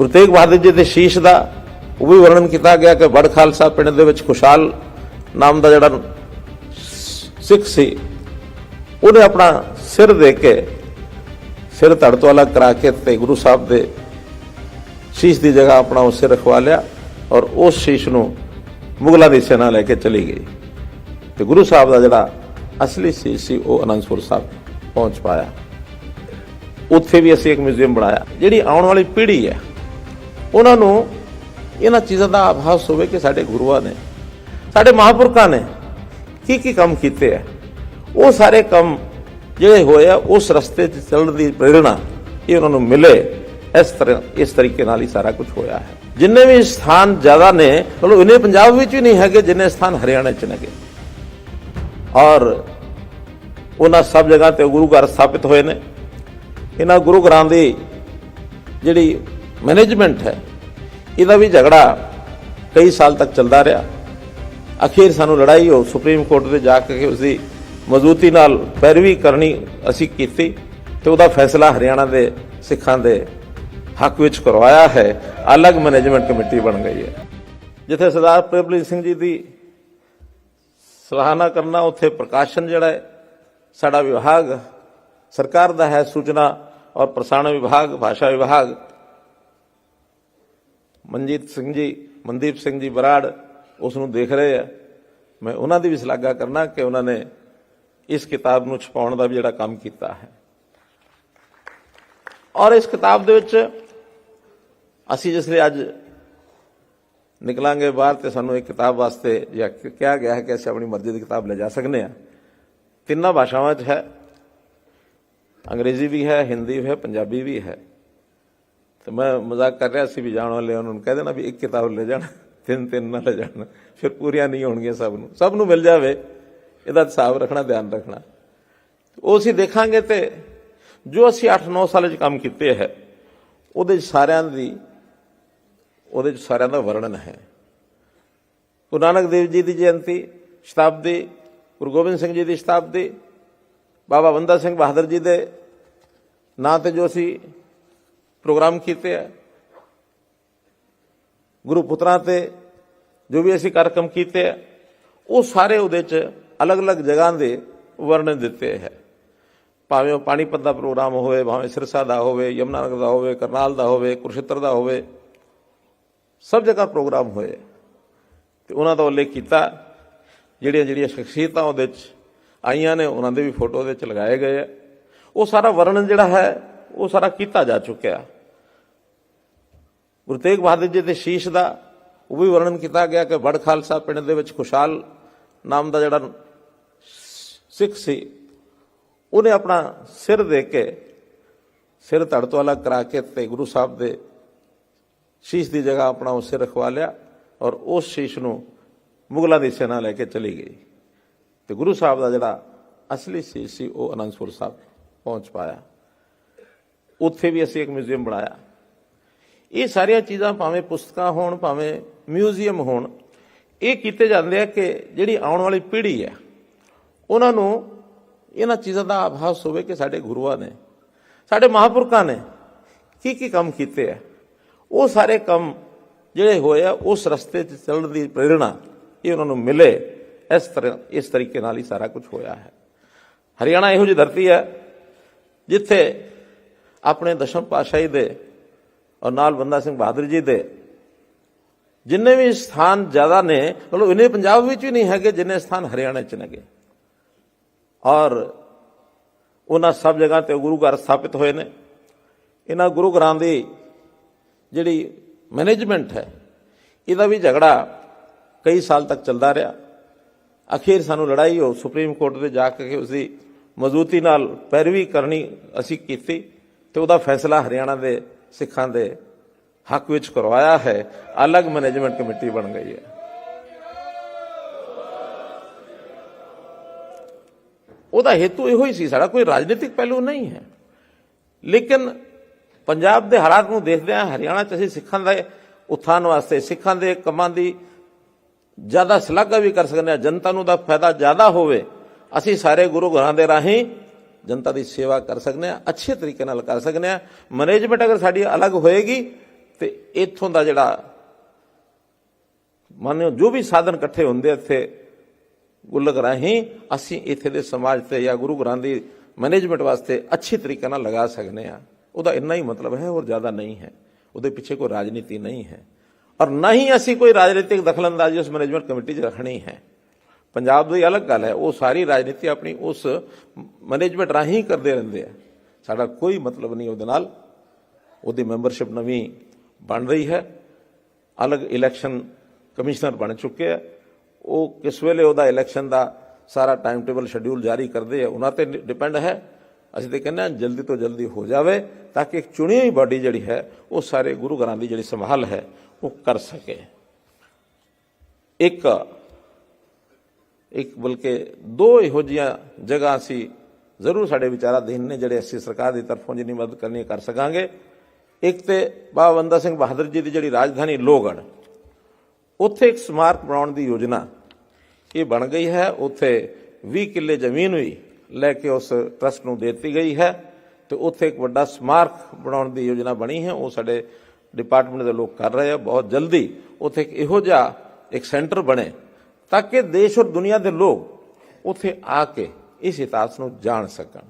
ਗੁਰੂ ਤੇਗ ਬਹਾਦਰ ਜੀ ਦੇ ਸ਼ੀਸ਼ ਦਾ ਉਹ ਵੀ ਵਰਣਨ ਕੀਤਾ ਗਿਆ ਕਿ ਬੜ ਖਾਲਸਾ ਪਿੰਡ ਦੇ ਵਿੱਚ ਖੁਸ਼ਹਾਲ ਨਾਮ ਦਾ ਜਿਹੜਾ ਸਿੱਖ ਸੀ, ਉਹਨੇ ਆਪਣਾ ਸਿਰ ਦੇ ਕੇ ਸਿਰ ਧੜ ਤੋਂ ਅਲੱਗ ਕਰਾ ਕੇ ਤੇ ਗੁਰੂ ਸਾਹਿਬ ਦੇ ਸ਼ੀਸ਼ ਦੀ ਜਗ੍ਹਾ ਆਪਣਾ ਉਹ ਸਿਰ ਰਖਵਾ ਲਿਆ ਔਰ ਉਸ ਸ਼ੀਸ਼ ਨੂੰ ਮੁਗਲਾਂ ਦੀ ਸੈਨਾ ਲੈ ਕੇ ਚਲੀ ਗਈ। ਤੇ ਗੁਰੂ ਸਾਹਿਬ ਦਾ ਜਿਹੜਾ ਅਸਲੀ ਸ਼ੀਸ਼ ਸੀ, ਉਹ ਅਨੰਦਪੁਰ ਸਾਹਿਬ ਪਹੁੰਚ ਪਾਇਆ। ਉੱਥੇ ਵੀ ਅਸੀਂ ਇੱਕ ਮਿਊਜ਼ੀਅਮ ਬਣਾਇਆ। ਜਿਹੜੀ ਆਉਣ ਵਾਲੀ ਪੀੜ੍ਹੀ ਹੈ ਉਹਨਾਂ ਨੂੰ ਇਹਨਾਂ ਚੀਜ਼ਾਂ ਦਾ ਆਭਾਸ ਹੋਵੇ ਕਿ ਸਾਡੇ ਗੁਰੂਆਂ ਨੇ, ਸਾਡੇ ਮਹਾਂਪੁਰਖਾਂ ਨੇ ਕੀ ਕੀ ਕੰਮ ਕੀਤੇ ਆ। ਉਹ ਸਾਰੇ ਕੰਮ ਜਿਹੜੇ ਹੋਏ ਆ, ਉਸ ਰਸਤੇ 'ਚ ਚੱਲਣ ਦੀ ਪ੍ਰੇਰਣਾ ਇਹ ਉਹਨਾਂ ਨੂੰ ਮਿਲੇ। ਇਸ ਤਰ੍ਹਾਂ, ਇਸ ਤਰੀਕੇ ਨਾਲ ਹੀ ਸਾਰਾ ਕੁਝ ਹੋਇਆ ਹੈ। ਜਿੰਨੇ ਵੀ ਸਥਾਨ ਜ਼ਿਆਦਾ ਨੇ, ਮਤਲਬ ਇਹਨੇ ਪੰਜਾਬ ਵਿੱਚ ਵੀ ਨਹੀਂ ਹੈਗੇ ਜਿੰਨੇ ਸਥਾਨ ਹਰਿਆਣਾ 'ਚ ਨੇਗੇ। ਔਰ ਉਹਨਾਂ ਸਭ ਜਗ੍ਹਾ ਤੇ ਗੁਰੂ ਘਰ ਸਥਾਪਿਤ ਹੋਏ ਨੇ। ਇਹਨਾਂ ਗੁਰੂ ਘਰਾਂ ਦੀ ਜਿਹੜੀ ਮੈਨੇਜਮੈਂਟ ਹੈ। ਇਹਦਾ ਵੀ ਝਗੜਾ ਕਈ ਸਾਲ ਤੱਕ ਚੱਲਦਾ ਰਿਹਾ। ਅਖੀਰ ਸਾਨੂੰ ਲੜਾਈ ਹੋ ਸੁਪਰੀਮ ਕੋਰਟ 'ਤੇ ਜਾ ਕੇ ਉਸ ਦੀ ਮਜ਼ਬੂਤੀ ਨਾਲ ਪੈਰਵੀ ਕਰਨੀ ਅਸੀਂ ਕੀਤੀ ਤੇ ਉਹਦਾ ਫੈਸਲਾ ਹਰਿਆਣਾ ਦੇ ਸਿੱਖਾਂ ਦੇ ਹੱਕ ਵਿੱਚ ਕਰਵਾਇਆ ਹੈ। ਅਲੱਗ ਮੈਨੇਜਮੈਂਟ ਕਮੇਟੀ ਬਣ ਗਈ ਹੈ। ਜਿੱਥੇ ਸਰਦਾਰ ਪ੍ਰੇਮਲੀਨ ਸਿੰਘ ਜੀ ਦੀ ਸਲਾਹਨਾ ਕਰਨਾ, ਉੱਥੇ ਪ੍ਰਕਾਸ਼ਨ ਜਿਹੜਾ ਹੈ, ਸਾਡਾ ਵਿਭਾਗ, ਸਰਕਾਰ ਦਾ ਹੈ ਸੂਚਨਾ ਔਰ ਪ੍ਰਸਾਰਣ ਵਿਭਾਗ, ਭਾਸ਼ਾ ਵਿਭਾਗ ਮਨਜੀਤ ਸਿੰਘ ਜੀ, ਮਨਦੀਪ ਸਿੰਘ ਜੀ ਬਰਾੜ ਉਸ ਨੂੰ ਦੇਖ ਰਹੇ ਆ। ਮੈਂ ਉਹਨਾਂ ਦੀ ਵੀ ਸ਼ਲਾਘਾ ਕਰਨਾ ਕਿ ਉਹਨਾਂ ਨੇ ਇਸ ਕਿਤਾਬ ਨੂੰ ਛਪਾਉਣ ਦਾ ਵੀ ਜਿਹੜਾ ਕੰਮ ਕੀਤਾ ਹੈ। ਔਰ ਇਸ ਕਿਤਾਬ ਦੇ ਵਿੱਚ ਅਸੀਂ ਜਿਸ ਲਈ ਅੱਜ ਨਿਕਲਾਂਗੇ ਬਾਹਰ ਤੇ ਸਾਨੂੰ ਇੱਕ ਕਿਤਾਬ ਵਾਸਤੇ ਜਾਂ ਕਿਹਾ ਗਿਆ ਹੈ ਕਿ ਅਸੀਂ ਆਪਣੀ ਮਰਜ਼ੀ ਦੀ ਕਿਤਾਬ ਲੈ ਜਾ ਸਕਦੇ ਹਾਂ ਤਿੰਨਾਂ ਭਾਸ਼ਾਵਾਂ 'ਚ ਹੈ। ਅੰਗਰੇਜ਼ੀ ਵੀ ਹੈ, ਹਿੰਦੀ ਵੀ ਹੈ, ਪੰਜਾਬੀ ਵੀ ਹੈ। ਤੇ ਮੈਂ ਮਜ਼ਾਕ ਕਰ ਰਿਹਾ ਸੀ ਵੀ ਜਾਣ ਵਾਲੇ ਉਹਨਾਂ ਨੂੰ ਕਹਿ ਦੇਣਾ ਵੀ ਇੱਕ ਕਿਤਾਬ ਲੈ ਜਾਣਾ, ਤਿੰਨ ਤਿੰਨ ਨਾ ਲੈ ਜਾਣ। ਫਿਰ ਪੂਰੀਆਂ ਨਹੀਂ ਹੋਣਗੀਆਂ ਸਭ ਨੂੰ। ਸਭ ਨੂੰ ਮਿਲ ਜਾਵੇ। ਇਹਦਾ ਹਿਸਾਬ ਰੱਖਣਾ, ਧਿਆਨ ਰੱਖਣਾ। ਉਹ ਅਸੀਂ ਦੇਖਾਂਗੇ ਤੇ ਜੋ ਅਸੀਂ 8-9 ਸਾਲ ਚ ਕੰਮ ਕੀਤੇ ਹੈ, ਉਹਦੇ 'ਚ ਸਾਰਿਆਂ ਦੀ, ਉਹਦੇ 'ਚ ਸਾਰਿਆਂ ਦਾ ਵਰਣਨ ਹੈ। ਗੁਰੂ ਨਾਨਕ ਦੇਵ ਜੀ ਦੀ ਜਯੰਤੀ, ਸ਼ਤਾਬਦੀ, ਗੁਰੂ ਗੋਬਿੰਦ ਸਿੰਘ ਜੀ ਦੀ ਸ਼ਤਾਬਦੀ, ਬਾਬਾ ਬੰਦਾ ਸਿੰਘ ਬਹਾਦਰ ਜੀ ਦੇ ਨਾਂ ਤੇ ਜੋ ਅਸੀਂ ਪ੍ਰੋਗਰਾਮ ਕੀਤੇ ਆ। ਗੁਰੂ ਪੁੱਤਰਾਂ ਤੇ ਜੋ ਵੀ ਅਸੀਂ ਕਾਰਜਕ੍ਰਮ ਕੀਤੇ ਆ, ਉਹ ਸਾਰੇ ਉਹਦੇ ਚ ਅਲੱਗ-ਅਲੱਗ ਜਗ੍ਹਾ ਦੇ ਵਰਣਨ ਦਿੱਤੇ ਹੈ। ਭਾਵੇਂ ਉਹ ਪਾਣੀਪਤ ਦਾ ਪ੍ਰੋਗਰਾਮ ਹੋਵੇ, ਭਾਵੇਂ ਸਿਰਸਾ ਦਾ ਹੋਵੇ, ਯਮੁਨਾਨਗਰ ਦਾ ਹੋਵੇ, ਕਰਨਾਲ ਦਾ ਹੋਵੇ, ਕੁਰਸ਼ੇਤਰ ਦਾ ਹੋਵੇ, ਸਭ ਜਗ੍ਹਾ ਪ੍ਰੋਗਰਾਮ ਹੋਏ। ਤੇ ਉਹਨਾਂ ਦਾ ਉਲੇਖ ਕੀਤਾ, ਜਿਹੜੀਆਂ ਜਿਹੜੀਆਂ ਸ਼ਖਸੀਅਤਾਂ ਉਹਦੇ ਚ ਆਈਆਂ ਨੇ, ਉਹਨਾਂ ਦੇ ਵੀ ਫੋਟੋ ਉਹਦੇ ਚ ਲਗਾਏ ਗਏ ਆ। ਉਹ ਸਾਰਾ ਵਰਣਨ ਜਿਹੜਾ ਹੈ ਉਹ ਸਾਰਾ ਕੀਤਾ ਜਾ ਚੁੱਕਿਆ। ਗੁਰੂ ਤੇਗ ਬਹਾਦਰ ਜੀ ਦੇ ਸ਼ੀਸ਼ ਦਾ ਉਹ ਵੀ ਵਰਣਨ ਕੀਤਾ ਗਿਆ ਕਿ ਬੜ ਖਾਲਸਾ ਪਿੰਡ ਦੇ ਵਿੱਚ ਖੁਸ਼ਹਾਲ ਨਾਮ ਦਾ ਜਿਹੜਾ ਸਿੱਖ ਸੀ, ਉਹਨੇ ਆਪਣਾ ਸਿਰ ਦੇ ਕੇ ਸਿਰ ਧੜ ਤੋਂ ਅਲੱਗ ਕਰਾ ਕੇ ਤੇ ਗੁਰੂ ਸਾਹਿਬ ਦੇ ਸ਼ੀਸ਼ ਦੀ ਜਗ੍ਹਾ ਆਪਣਾ ਉਹ ਸਿਰ ਰਖਵਾ ਲਿਆ ਔਰ ਉਸ ਸ਼ੀਸ਼ ਨੂੰ ਮੁਗਲਾਂ ਦੀ ਸੈਨਾ ਲੈ ਕੇ ਚਲੀ ਗਈ। ਤੇ ਗੁਰੂ ਸਾਹਿਬ ਦਾ ਜਿਹੜਾ ਅਸਲੀ ਸ਼ੀਸ਼ ਸੀ, ਉਹ ਅਨੰਦਪੁਰ ਸਾਹਿਬ ਪਹੁੰਚ ਪਾਇਆ। ਉੱਥੇ ਵੀ ਅਸੀਂ ਇੱਕ ਮਿਊਜ਼ੀਅਮ ਬਣਾਇਆ। ਇਹ ਸਾਰੀਆਂ ਚੀਜ਼ਾਂ ਭਾਵੇਂ ਪੁਸਤਕਾਂ ਹੋਣ, ਭਾਵੇਂ ਮਿਊਜ਼ੀਅਮ ਹੋਣ, ਇਹ ਕੀਤੇ ਜਾਂਦੇ ਆ ਕਿ ਜਿਹੜੀ ਆਉਣ ਵਾਲੀ ਪੀੜ੍ਹੀ ਹੈ, ਉਹਨਾਂ ਨੂੰ ਇਹਨਾਂ ਚੀਜ਼ਾਂ ਦਾ ਆਭਾਸ ਹੋਵੇ ਕਿ ਸਾਡੇ ਗੁਰੂਆਂ ਨੇ, ਸਾਡੇ ਮਹਾਂਪੁਰਖਾਂ ਨੇ ਕੀ ਕੀ ਕੰਮ ਕੀਤੇ ਆ। ਉਹ ਸਾਰੇ ਕੰਮ ਜਿਹੜੇ ਹੋਏ ਆ, ਉਸ ਰਸਤੇ 'ਚ ਚੱਲਣ ਦੀ ਪ੍ਰੇਰਣਾ ਇਹ ਉਹਨਾਂ ਨੂੰ ਮਿਲੇ। ਇਸ ਤਰ੍ਹਾਂ, ਇਸ ਤਰੀਕੇ ਨਾਲ ਹੀ ਸਾਰਾ ਕੁਝ ਹੋਇਆ ਹੈ। ਹਰਿਆਣਾ ਇਹੋ ਜਿਹੀ ਧਰਤੀ ਹੈ ਜਿੱਥੇ ਆਪਣੇ ਦਸ਼ਮ ਪਾਤਸ਼ਾਹੀ ਦੇ ਔਰ ਨਾਲ ਬੰਦਾ ਸਿੰਘ ਬਹਾਦਰ ਜੀ ਦੇ ਜਿੰਨੇ ਵੀ ਸਥਾਨ ਜ਼ਿਆਦਾ ਨੇ, ਮਤਲਬ ਇਹਨੇ ਪੰਜਾਬ ਵਿੱਚ ਵੀ ਨਹੀਂ ਹੈਗੇ ਜਿੰਨੇ ਸਥਾਨ ਹਰਿਆਣਾ 'ਚ ਨੇਗੇ। ਔਰ ਉਹਨਾਂ ਸਭ ਜਗ੍ਹਾ ਤੇ ਗੁਰੂ ਘਰ ਸਥਾਪਿਤ ਹੋਏ ਨੇ। ਇਹਨਾਂ ਗੁਰੂ ਘਰਾਂ ਦੀ ਜਿਹੜੀ ਮੈਨੇਜਮੈਂਟ ਹੈ, ਇਹਦਾ ਵੀ ਝਗੜਾ ਕਈ ਸਾਲ ਤੱਕ ਚੱਲਦਾ ਰਿਹਾ। ਅਖੀਰ ਸਾਨੂੰ ਲੜਾਈ ਹੋ ਸੁਪਰੀਮ ਕੋਰਟ 'ਤੇ ਜਾ ਕੇ ਉਸ ਦੀ ਮਜ਼ਬੂਤੀ ਨਾਲ ਪੈਰਵੀ ਕਰਨੀ ਅਸੀਂ ਕੀਤੀ। ਤੇ ਉਹਦਾ ਫੈਸਲਾ ਹਰਿਆਣਾ ਦੇ ਸਿੱਖਾਂ ਦੇ ਹੱਕ ਵਿੱਚ ਕਰਵਾਇਆ ਹੈ। ਅਲੱਗ ਮੈਨੇਜਮੈਂਟ ਕਮੇਟੀ ਬਣ ਗਈ ਹੈ। ਉਹਦਾ ਹੇਤੂ ਇਹੋ ਹੀ ਸੀ, ਸਾਡਾ ਕੋਈ ਰਾਜਨੀਤਿਕ ਪਹਿਲੂ ਨਹੀਂ ਹੈ। ਲੇਕਿਨ ਪੰਜਾਬ ਦੇ ਹਾਲਾਤ ਨੂੰ ਦੇਖਦੇ ਹਾਂ, ਹਰਿਆਣਾ 'ਚ ਅਸੀਂ ਸਿੱਖਾਂ ਦੇ ਉਥਾਨ ਵਾਸਤੇ, ਸਿੱਖਾਂ ਦੇ ਕੰਮਾਂ ਦੀ ਜ਼ਿਆਦਾ ਸ਼ਲਾਘਾ ਵੀ ਕਰ ਸਕਦੇ ਹਾਂ, ਜਨਤਾ ਨੂੰ ਦਾ ਫਾਇਦਾ ਜ਼ਿਆਦਾ ਹੋਵੇ, ਅਸੀਂ ਸਾਰੇ ਗੁਰੂ ਘਰਾਂ ਦੇ ਰਾਹੀਂ ਜਨਤਾ ਦੀ ਸੇਵਾ ਕਰ ਸਕਦੇ ਹਾਂ ਅੱਛੇ ਤਰੀਕੇ ਨਾਲ ਕਰ ਸਕਦੇ ਹਾਂ ਮੈਨੇਜਮੈਂਟ ਅਗਰ ਸਾਡੀ ਅਲੱਗ ਹੋਏਗੀ, ਤੇ ਇੱਥੋਂ ਦਾ ਜਿਹੜਾ ਮੰਨਿਓ ਜੋ ਵੀ ਸਾਧਨ ਇਕੱਠੇ ਹੁੰਦੇ ਇੱਥੇ, ਗੁੱਲਕ ਰਾਹੀਂ ਅਸੀਂ ਇੱਥੇ ਦੇ ਸਮਾਜ ਤੇ ਜਾਂ ਗੁਰੂ ਗ੍ਰੰਥ ਦੀ ਮੈਨੇਜਮੈਂਟ ਵਾਸਤੇ ਅੱਛੇ ਤਰੀਕੇ ਨਾਲ ਲਗਾ ਸਕਨੇ ਆ। ਉਹਦਾ ਇੰਨਾ ਹੀ ਮਤਲਬ ਹੈ, ਹੋਰ ਜ਼ਿਆਦਾ ਨਹੀਂ ਹੈ। ਉਹਦੇ ਪਿੱਛੇ ਕੋਈ ਰਾਜਨੀਤੀ ਨਹੀਂ ਹੈ। ਔਰ ਨਾ ਹੀ ਅਸੀਂ ਕੋਈ ਰਾਜਨੀਤਿਕ ਦਖਲਅੰਦਾਜ਼ੀ ਉਸ ਮੈਨੇਜਮੈਂਟ ਕਮੇਟੀ 'ਚ ਰੱਖਣੀ ਹੈ। ਪੰਜਾਬ ਦੀ ਅਲੱਗ ਗੱਲ ਹੈ, ਉਹ ਸਾਰੀ ਰਾਜਨੀਤੀ ਆਪਣੀ ਉਸ ਮੈਨੇਜਮੈਂਟ ਰਾਹੀਂ ਕਰਦੇ ਰਹਿੰਦੇ ਆ। ਸਾਡਾ ਕੋਈ ਮਤਲਬ ਨਹੀਂ ਉਹਦੇ ਨਾਲ। ਉਹਦੀ ਮੈਂਬਰਸ਼ਿਪ ਨਵੀਂ ਬਣ ਰਹੀ ਹੈ। ਅਲੱਗ ਇਲੈਕਸ਼ਨ ਕਮਿਸ਼ਨਰ ਬਣ ਚੁੱਕੇ ਆ। ਉਹ ਕਿਸ ਵੇਲੇ ਉਹਦਾ ਇਲੈਕਸ਼ਨ ਦਾ ਸਾਰਾ ਟਾਈਮ ਟੇਬਲ ਸ਼ਡਿਊਲ ਜਾਰੀ ਕਰਦੇ ਆ, ਉਹਨਾਂ ਤੇ ਡਿਪੈਂਡ ਹੈ। ਅਸੀਂ ਤੇ ਕਹਿੰਦੇ ਹਾਂ ਜਲਦੀ ਤੋਂ ਜਲਦੀ ਹੋ ਜਾਵੇ ਤਾਂ ਕਿ ਇੱਕ ਚੁਣੀ ਹੋਈ ਬਾਡੀ ਜਿਹੜੀ ਹੈ, ਉਹ ਸਾਰੇ ਗੁਰੂ ਘਰਾਂ ਦੀ ਜਿਹੜੀ ਸੰਭਾਲ ਹੈ, ਉਹ ਕਰ ਸਕੇ। ਇੱਕ ਇੱਕ ਬਲਕਿ ਦੋ ਇਹੋ ਜਿਹੀਆਂ ਜਗ੍ਹਾ ਅਸੀਂ ਜ਼ਰੂਰ ਸਾਡੇ ਵਿਚਾਰਾਧੀਨ ਨੇ ਜਿਹੜੇ ਅਸੀਂ ਸਰਕਾਰ ਦੀ ਤਰਫੋਂ ਜਿੰਨੀ ਮਦਦ ਕਰਨੀ ਕਰ ਸਕਾਂਗੇ। ਇੱਕ ਤੇ ਬਾਬਾ ਬੰਦਾ ਸਿੰਘ ਬਹਾਦਰ ਜੀ ਦੀ ਜਿਹੜੀ ਰਾਜਧਾਨੀ ਲੋਹਗੜ੍ਹ, ਉੱਥੇ ਇੱਕ ਸਮਾਰਕ ਬਣਾਉਣ ਦੀ ਯੋਜਨਾ ਇਹ ਬਣ ਗਈ ਹੈ। ਉੱਥੇ 20 ਕਿੱਲੇ ਜ਼ਮੀਨ ਵੀ ਲੈ ਕੇ ਉਸ ਟਰਸਟ ਨੂੰ ਦੇ ਦਿੱਤੀ ਗਈ ਹੈ ਤੇ ਉੱਥੇ ਇੱਕ ਵੱਡਾ ਸਮਾਰਕ ਬਣਾਉਣ ਦੀ ਯੋਜਨਾ ਬਣੀ ਹੈ। ਉਹ ਸਾਡੇ ਡਿਪਾਰਟਮੈਂਟ ਦੇ ਲੋਕ ਕਰ ਰਹੇ ਆ। ਬਹੁਤ ਜਲਦੀ ਉੱਥੇ ਇੱਕ ਇਹੋ ਜਿਹਾ ਇੱਕ ਸੈਂਟਰ ਬਣੇ। ਤਾਂ ਕਿ ਦੇਸ਼ ਔਰ ਦੁਨੀਆ ਦੇ ਲੋਕ ਉੱਥੇ ਆ ਕੇ ਇਸ ਇਤਿਹਾਸ ਨੂੰ ਜਾਣ ਸਕਣ।